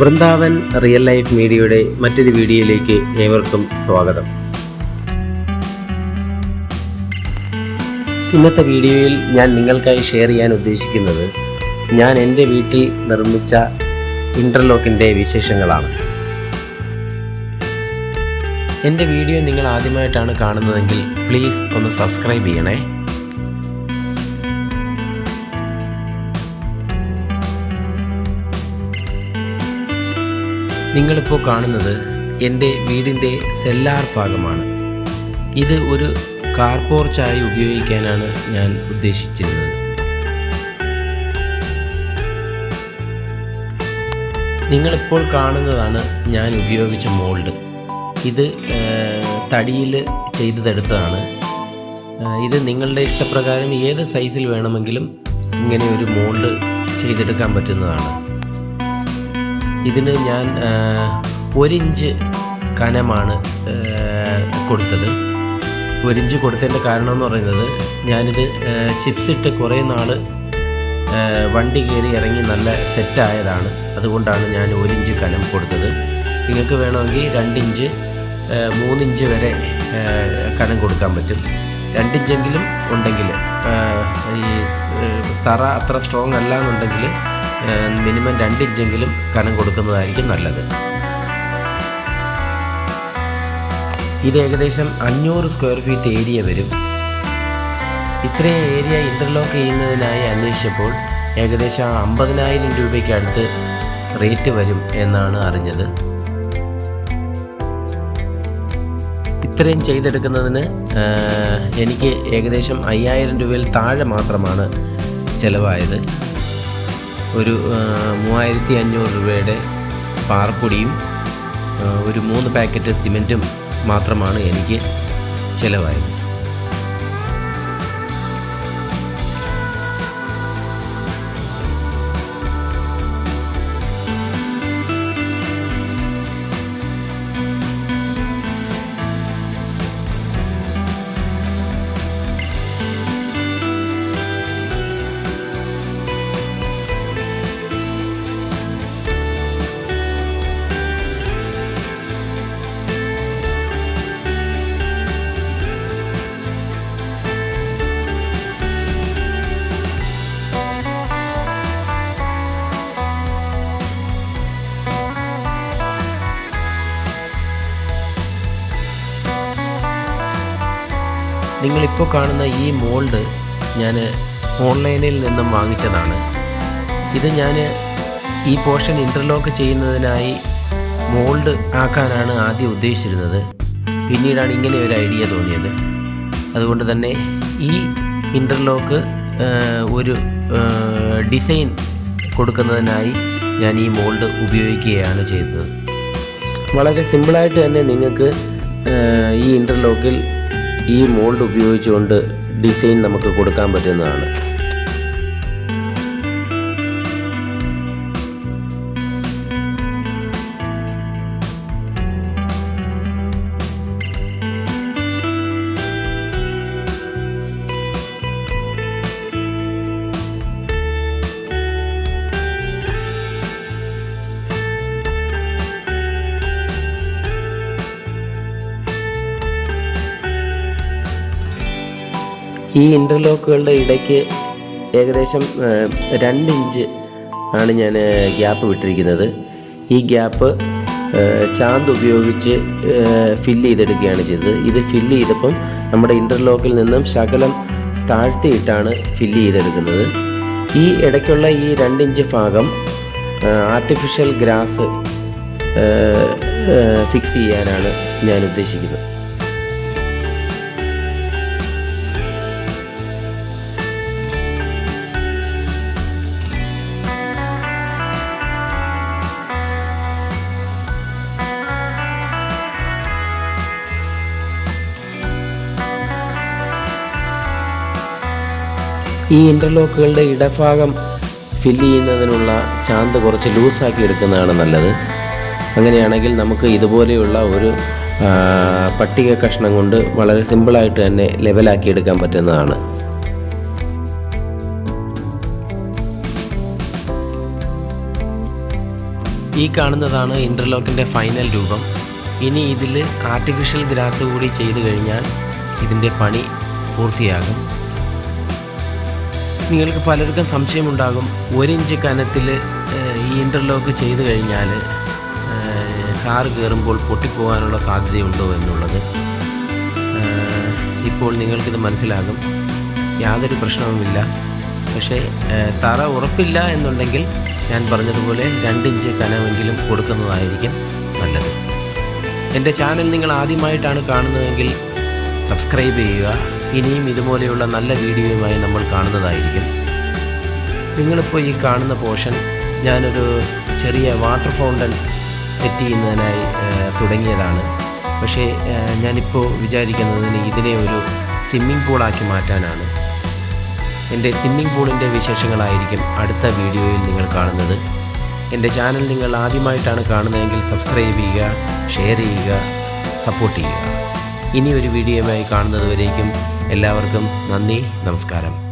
Vrindavan real life മീഡിയയുടെ മറ്റൊരു വീഡിയോയിലേക്ക് ഏവർക്കും സ്വാഗതം. ഇന്നത്തെ വീഡിയോയിൽ ഞാൻ നിങ്ങൾക്കായി ഷെയർ ചെയ്യാൻ ഉദ്ദേശിക്കുന്നത് ഞാൻ എന്റെ വീട്ടിൽ നിർമ്മിച്ച ഇന്റർലോക്കിന്റെ വിശേഷങ്ങളാണ്. എന്റെ വീഡിയോ നിങ്ങൾ ആദ്യമായിട്ടാണ് കാണുന്നതെങ്കിൽ പ്ലീസ് ഒന്ന് സബ്സ്ക്രൈബ് ചെയ്യണേ. നിങ്ങളിപ്പോൾ കാണുന്നത് എന്റെ വീടിന്റെ സെല്ലാർ ഭാഗമാണ്. ഇത് ഒരു കാർ പോർച്ചായി ഉപയോഗിക്കാനാണ് ഞാൻ ഉദ്ദേശിച്ചിരുന്നത്. നിങ്ങളിപ്പോൾ കാണുന്നതാണ് ഞാൻ ഉപയോഗിച്ച മോൾഡ്. ഇത് തടിയിൽ ചെയ്തതെടുത്തതാണ്. ഏഹ് ഇത് നിങ്ങളുടെ ഇഷ്ടപ്രകാരം ഏത് സൈസിൽ വേണമെങ്കിലും ഇങ്ങനെ ഒരു മോൾഡ് ചെയ്തെടുക്കാൻ പറ്റുന്നതാണ്. ഇതിന് ഞാൻ ഒരിഞ്ച് കനമാണ് കൊടുത്തത്. ഒരിഞ്ച് കൊടുത്തതിന്റെ കാരണം എന്ന് പറയുന്നത് ഞാനിത് ചിപ്സ് ഇട്ട് കുറേ നാൾ വണ്ടി കയറി ഇറങ്ങി നല്ല സെറ്റായതാണ്. അതുകൊണ്ടാണ് ഞാൻ ഒരിഞ്ച് കനം കൊടുത്തത്. നിങ്ങൾക്ക് വേണമെങ്കിൽ രണ്ടിഞ്ച് മൂന്നിഞ്ച് വരെ കനം കൊടുക്കാൻ പറ്റും. രണ്ടിഞ്ചെങ്കിലും ഉണ്ടെങ്കിൽ ഈ തറ അത്ര സ്ട്രോങ് അല്ല എന്നുണ്ടെങ്കിൽ മിനിമം രണ്ട് ഇഞ്ചെങ്കിലും കനം കൊടുക്കുന്നതായിരിക്കും നല്ലത്. ഇത് ഏകദേശം അഞ്ഞൂറ് സ്ക്വയർ ഫീറ്റ് ഏരിയ വരും. ഇത്രയും ഏരിയ ഇന്റർലോക്ക് ചെയ്യുന്നതിനായി അന്വേഷിച്ചപ്പോൾ ഏകദേശം അമ്പതിനായിരം രൂപയ്ക്ക് അടുത്ത് റേറ്റ് വരും എന്നാണ് അറിഞ്ഞത്. ഇത്രയും ചെയ്തെടുക്കുന്നതിന് എനിക്ക് ഏകദേശം അയ്യായിരം രൂപയിൽ താഴെ മാത്രമാണ് ചിലവായത്. ഒരു മൂവായിരത്തി അഞ്ഞൂറ് രൂപയുടെ പാറപ്പൊടിയും ഒരു മൂന്ന് പാക്കറ്റ് സിമന്റും മാത്രമാണ് എനിക്ക് ചിലവായത്. നിങ്ങളിപ്പോൾ കാണുന്ന ഈ മോൾഡ് ഞാൻ ഓൺലൈനിൽ നിന്നും വാങ്ങിച്ചതാണ്. ഇത് ഞാൻ ഈ പോർഷൻ ഇന്റർലോക്ക് ചെയ്യുന്നതിനായി മോൾഡ് ആക്കാനാണ് ആദ്യം ഉദ്ദേശിച്ചിരുന്നത്. പിന്നീടാണ് ഇങ്ങനെ ഒരു ഐഡിയ തോന്നിയത്. അതുകൊണ്ട് തന്നെ ഈ ഇന്റർലോക്ക് ഒരു ഡിസൈൻ കൊടുക്കുന്നതിനായി ഞാൻ ഈ മോൾഡ് ഉപയോഗിക്കുകയാണ് ചെയ്തത്. വളരെ സിമ്പിളായിട്ട് തന്നെ നിങ്ങൾക്ക് ഈ ഇന്റർലോക്കിൽ ഈ മോൾഡ് ഉപയോഗിച്ചുകൊണ്ട് ഡിസൈൻ നമുക്ക് കൊടുക്കാൻ പറ്റുന്നതാണ്. ഈ ഇന്റർലോക്കുകളുടെ ഇടയ്ക്ക് ഏകദേശം രണ്ട് ഇഞ്ച് ആണ് ഞാൻ ഗ്യാപ്പ് വിട്ടിരിക്കുന്നത്. ഈ ഗ്യാപ്പ് ചാന്ത് ഉപയോഗിച്ച് ഫില്ല് ചെയ്തെടുക്കുകയാണ് ചെയ്തത്. ഇത് ഫില്ല് ചെയ്തപ്പം നമ്മുടെ ഇന്റർലോക്കിൽ നിന്നും ശകലം താഴ്ത്തിയിട്ടാണ് ഫില്ല് ചെയ്തെടുക്കുന്നത്. ഈ ഇടയ്ക്കുള്ള ഈ രണ്ട് ഇഞ്ച് ഭാഗം ആർട്ടിഫിഷ്യൽ ഗ്രാസ് ഫിക്സ് ചെയ്യാനാണ് ഞാൻ ഉദ്ദേശിക്കുന്നത്. ഈ ഇന്റർലോക്കുകളുടെ ഇടഭാഗം ഫില്ല് ചെയ്യുന്നതിനുള്ള ചാന്ത് കുറച്ച് ലൂസാക്കി എടുക്കുന്നതാണ് നല്ലത്. അങ്ങനെയാണെങ്കിൽ നമുക്ക് ഇതുപോലെയുള്ള ഒരു പട്ടിക കഷ്ണം കൊണ്ട് വളരെ സിമ്പിളായിട്ട് തന്നെ ലെവലാക്കി എടുക്കാൻ പറ്റുന്നതാണ്. ഈ കാണുന്നതാണ് ഇന്റർലോക്കിന്റെ ഫൈനൽ രൂപം. ഇനി ഇതിൽ ആർട്ടിഫിഷ്യൽ ഗ്രാസ് കൂടി ചെയ്തു കഴിഞ്ഞാൽ ഇതിന്റെ പണി പൂർത്തിയാകും. നിങ്ങൾക്ക് പലർക്കും സംശയമുണ്ടാകും. ഒരിഞ്ച് കനത്തിൽ ഈ ഇന്റർലോക്ക് ചെയ്തു കഴിഞ്ഞാൽ കാർ കയറുമ്പോൾ പൊട്ടിപ്പോകാനുള്ള സാധ്യതയുണ്ടോ എന്നുള്ളത് ഇപ്പോൾ നിങ്ങൾക്കിത് മനസ്സിലാകും. യാതൊരു പ്രശ്നവുമില്ല. പക്ഷേ തറ ഉറപ്പില്ല എന്നുണ്ടെങ്കിൽ ഞാൻ പറഞ്ഞതുപോലെ രണ്ടിഞ്ച് കനമെങ്കിലും കൊടുക്കുന്നതായിരിക്കും നല്ലത്. എന്റെ ചാനൽ നിങ്ങൾ ആദ്യമായിട്ടാണ് കാണുന്നതെങ്കിൽ സബ്സ്ക്രൈബ് ചെയ്യുക. ഇനിയും ഇതുപോലെയുള്ള നല്ല വീഡിയോയുമായി നമ്മൾ കാണുന്നതായിരിക്കും. നിങ്ങളിപ്പോൾ ഈ കാണുന്ന പോർഷൻ ഞാനൊരു ചെറിയ വാട്ടർ ഫൗണ്ടൻ സെറ്റ് ചെയ്യുന്നതിനായി തുടങ്ങിയതാണ്. പക്ഷേ ഞാനിപ്പോൾ വിചാരിക്കുന്നതിന് ഇതിനെ ഒരു സ്വിമ്മിംഗ് പൂളാക്കി മാറ്റാനാണ്. എന്റെ സ്വിമ്മിംഗ് പൂളിന്റെ വിശേഷങ്ങളായിരിക്കും അടുത്ത വീഡിയോയിൽ നിങ്ങൾ കാണുന്നത്. എന്റെ ചാനൽ നിങ്ങൾ ആദ്യമായിട്ടാണ് കാണുന്നതെങ്കിൽ സബ്സ്ക്രൈബ് ചെയ്യുക ഷെയർ ചെയ്യുക സപ്പോർട്ട് ചെയ്യുക. ഇനി ഒരു വീഡിയോയുമായി കാണുന്നതുവരേക്കും എല്ലാവർക്കും നന്ദി നമസ്കാരം.